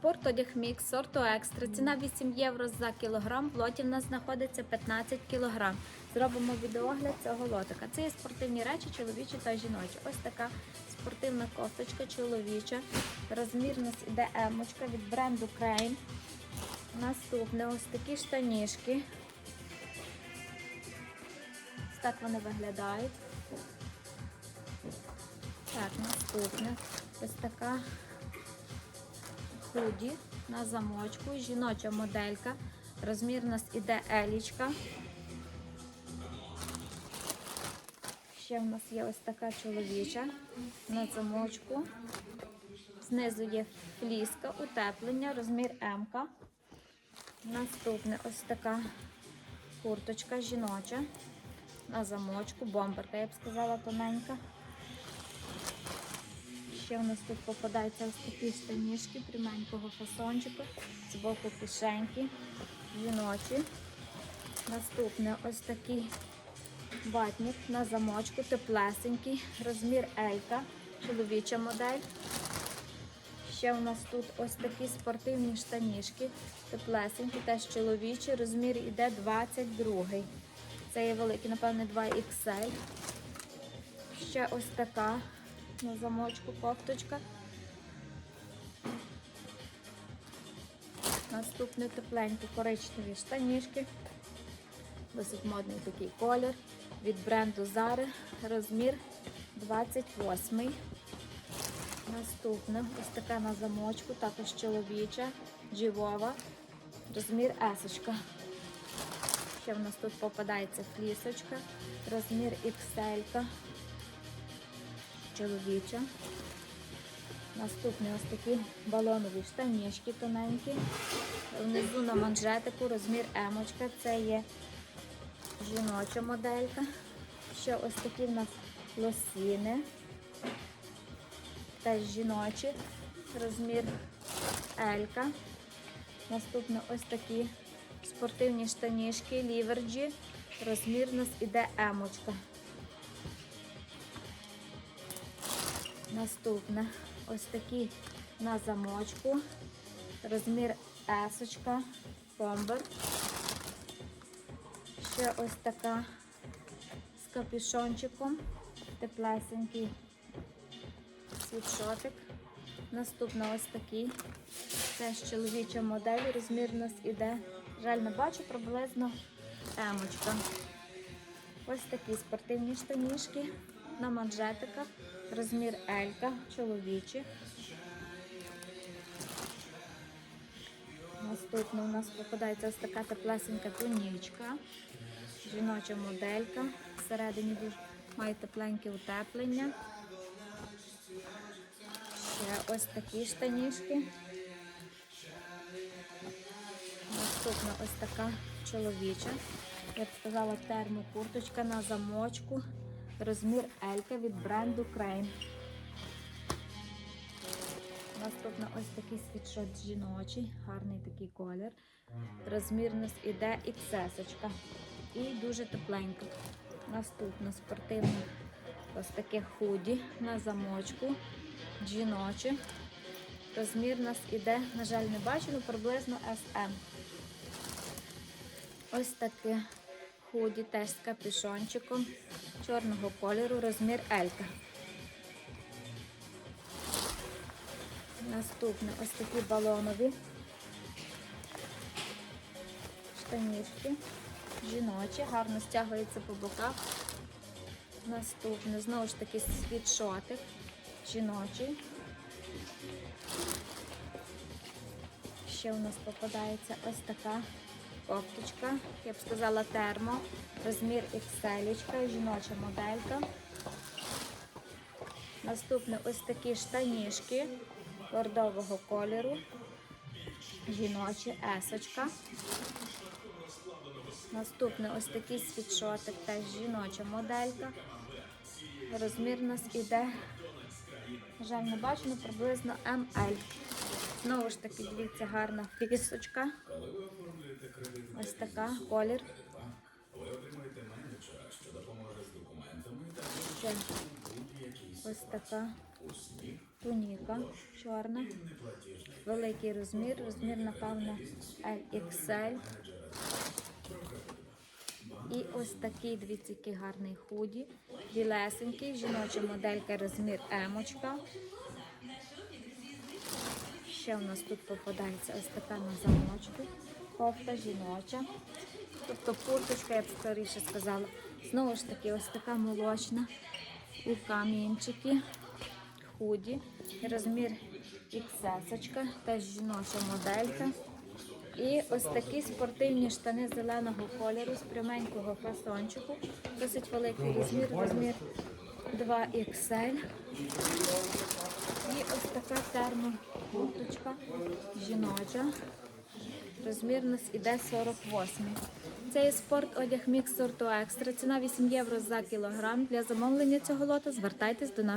Спортодяг мікс сорту екстра. Ціна 8 євро за кілограм. В лоті в нас знаходиться 15 кілограм. Зробимо відеогляд цього лотика. Це є спортивні речі, чоловічі та жіночі. Ось така спортивна кофточка чоловіча. Розмір нас іде емочка від бренду Crane. Наступне ось такі штанішки. Ось так вони виглядають. Так, наступне. Ось така худі на замочку. Жіноча моделька. Розмір у нас іде елічка. Ще в нас є ось така чоловіча на замочку. Знизу є фліска, утеплення, розмір М. Наступне ось така курточка жіноча на замочку, бомберка, я б сказала, тоненька. Ще у нас тут попадаються ось такі штанішки пряменького фасончику, з боку кишеньки, жіночі. Наступне ось такий ватник на замочку, теплесенький, розмір Елька, чоловіча модель. Ще у нас тут ось такі спортивні штанішки, теплесенькі, теж чоловічі, розмір іде 22. Це є великий, напевне, 2XL. Ще ось така на замочку кофточка. Наступне тепленькі коричневі штанішки. Досить модний такий колір. Від бренду Zara. Розмір 28. Наступне ось така на замочку, також чоловіча, джівова. Розмір есочка. Ще в нас тут попадається флісочка, розмір XL. Чоловіча. Наступні ось такі балонові штанішки тоненькі. Внизу на манжетику розмір емочка. Це є жіноча моделька. Ще ось такі в нас лосіни. Теж жіночі. Розмір Елька. Наступно ось такі спортивні штанішки, ліверджі. Розмір у нас іде емочка. Наступне ось такі на замочку. Розмір есочка, бомбер. Ще ось така з капюшончиком, теплесенький світшотик. Наступна ось такий. Теж чоловіча модель. Розмір у нас іде. Жаль, не бачу приблизно емочка. Ось такі спортивні штанішки на манжетиках. Розмір Елька, чоловічі. Наступно у нас попадається ось така теплесенька тунічка, жіноча моделька. Всередині має тепленьке утеплення. Ще ось такі штанішки. Наступна ось така чоловіча. Я сказала, термокурточка на замочку. Розмір Елька від бренду Crane. Наступна ось такий світшот жіночий, гарний такий колір. Розмір нас іде XS. І дуже тепленько. Наступна спортивна ось таке худі на замочку. Жіноче. Розмір нас іде, на жаль, не бачу, але приблизно SM. Ось таке худі теж з капюшончиком чорного кольору, розмір Елька. Наступне ось такі балонові штанішки, жіночі, гарно стягується по боках. Наступне, знову ж таки, світшотик, жіночий. Ще у нас попадається ось така кофточка, я б сказала термо, розмір XL, жіноча моделька. Наступне ось такі штанішки бордового кольору, жіночі есочка. Наступне ось такий світшотик, теж жіноча моделька. Розмір у нас іде, на жаль, не але приблизно ML. Знову ж таки, дивіться, гарна фісочка. Ось така колір. Ще ось така туніка чорна, великий розмір, розмір, напевно, LXL. І ось такий, дивіться, який гарний худі, білесенький, жіноча моделька, розмір емочка. Ще у нас тут попадається ось така на замочку, кофта жіноча. Тобто курточка, я б скоріше сказала. Знову ж таки, ось така молочна у камінчики, худі, розмір XS, теж жіноча моделька. І ось такі спортивні штани зеленого кольору з пряменького фасончику. Досить великий розмір, розмір 2XL. І ось така термокурточка жіноча. Розмір нас іде 48. Це є спорт одяг мікс сорту екстра. Ціна 8 євро за кілограм. Для замовлення цього лота звертайтесь до нашого.